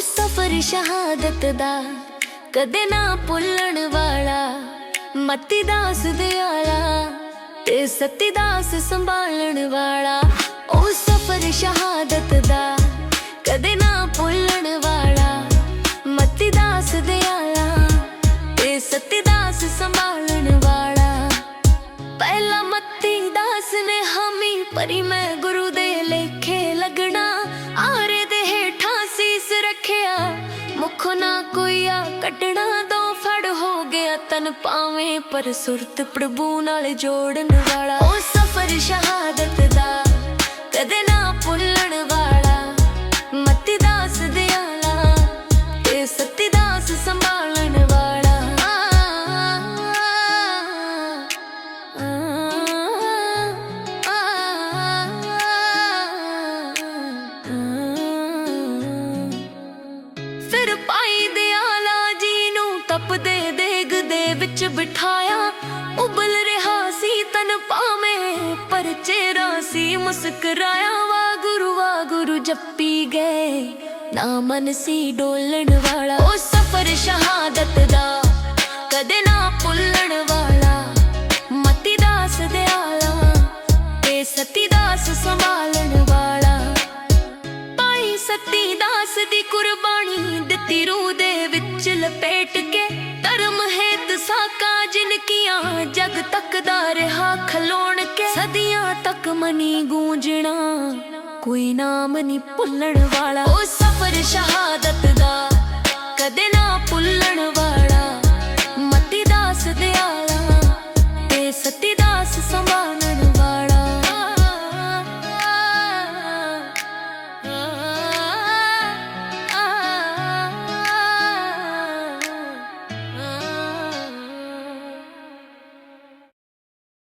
ਸਫ਼ਰ ਸ਼ਹਾਦਤ ਦਾ ਕਦੇ ਨਾ ਭੁੱਲਣ ਵਾਲਾ, ਮਤੀ ਦਾਸ ਦਿਆਲਾ ਤੇ ਸਤੀ ਦਾਸ ਸੰਭਾਲਣ ਵਾਲਾ। ਉਹ ਸਫਰ ਸ਼ਹਾਦਤ ਦਾ ਕਦੇ ਨਾ ਭੁੱਲਣ ਵਾਲਾ, ਮਤੀ ਦਾਸ ਦਿਆਲਾ ਤੇ ਸਤੀ ਦਾਸ ਸੰਭਾਲਣ ਵਾਲਾ। ਪਹਿਲਾ ਮਤੀ ਦਾਸ ਨੇ ਹਾਮੀ ਪਰੀ ਮੈਂ ਗੁਰੂ ਕੋਈ ਕੱਟਣਾ ਦੋ ਫੜ ਹੋ ਗਿਆ ਤਨ ਪਾਵੇਂ ਪਰ ਸੁਰਤ ਪ੍ਰਭੂ ਨਾਲ ਜੋੜਨ ਵਾਲਾ। ਉਹ ਸਫਰ ਸ਼ਹਾਦਤ ਦਾ ਵਿੱਚ ਬਿਠਾਇਆ, ਉਬਲ ਰਿਹਾ ਸੀ ਤਨ ਪਾਵੇਂ ਪਰ ਚਿਹਰਾ ਸੀ ਮੁਸਕਰਾਇਆ ਵਾ ਗੁਰੂ ਵਾ ਗੁਰੂ ਜੱਪੀ ਗਏ। ਨਾ ਮਨ ਸੀ ਡੋਲਣ ਵਾਲਾ, ਉਹ ਸਫਰ ਸ਼ਹਾਦਤ ਦਾ, ਕਦੇ ਨਾ ਭੁੱਲਣ ਵਾਲਾ। ਮਤੀ ਦਾਸ ਦਿਆਲਾ, ਤੇ ਸਤੀ ਦਾਸ ਸੰਭਾਲਣ ਵਾਲਾ। ਪਾਈ ਸਤੀ ਦਾਸ ਦੀ ਕੁਰਬਾਨੀ ਦਿੱਤੀ ਰੂਹ ਜਗ ਤੱਕ ਦਾ ਰਿਹਾ ਖਲੋਣ ਕੇ। ਸਦੀਆਂ ਤੱਕ ਮਨੀ ਗੂੰਜਣਾ, ਕੋਈ ਨਾਮ ਨਹੀਂ ਭੁੱਲਣ ਵਾਲਾ। ਉਹ ਸਫਰ ਸ਼ਹਾਦਤ ਦਾ